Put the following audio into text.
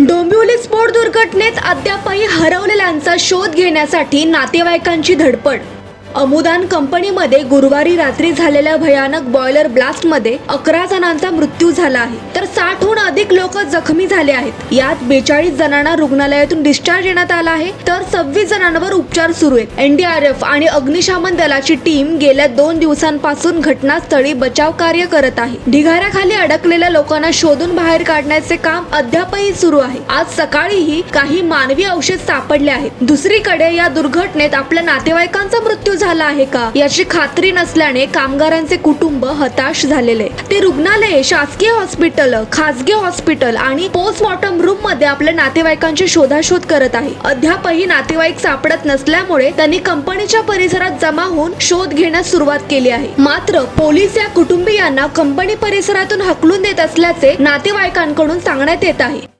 डोंबिवली स्फोट दुर्घटनेत अद्यापही हरवलेल्यांचा शोध घेण्यासाठी नातेवाईकांची धडपड अमुदान कंपनीमध्ये गुरुवारी रात्री झालेल्या भयानक बॉयलर ब्लास्टमध्ये अकरा जणांचा मृत्यू झाला आहे. तर साठहून अधिक लोक जखमी झाले आहेत. यात बेचाळीस जणांना रुग्णालयातून डिस्चार्ज देण्यात आला आहे. तर सव्वीस जणांवर उपचार सुरू आहेत. एनडीआरएफ आणि अग्निशमन दलाची टीम गेल्या दोन दिवसांपासून घटनास्थळी बचाव कार्य करत आहे. ढिगाऱ्याखाली अडकलेल्या लोकांना शोधून बाहेर काढण्याचे काम अद्यापही सुरू आहे. आज सकाळीही काही मानवी अवशेष सापडले आहेत. दुसरीकडे या दुर्घटनेत आपल्या नातेवाईकांचा मृत्यू झाला आहे का? याची खात्री नसल्याने कामगारांचे कुटुंब हताश झालेले. ते रुग्णालये शासकीय हॉस्पिटल खासगी हॉस्पिटल आणि पोस्टमॉर्टम रूममध्ये आपल्या नातेवाईकांची शोधाशोध करत आहे. अद्यापही नातेवाईक सापडत नसल्यामुळे त्यांनी कंपनीच्या परिसरात जमा होऊन शोध घेण्यास सुरुवात केली आहे. मात्र पोलीस या कुटुंबियांना कंपनी परिसरातून हकलून देत असल्याचे नातेवाईकांकडून सांगण्यात येत आहे.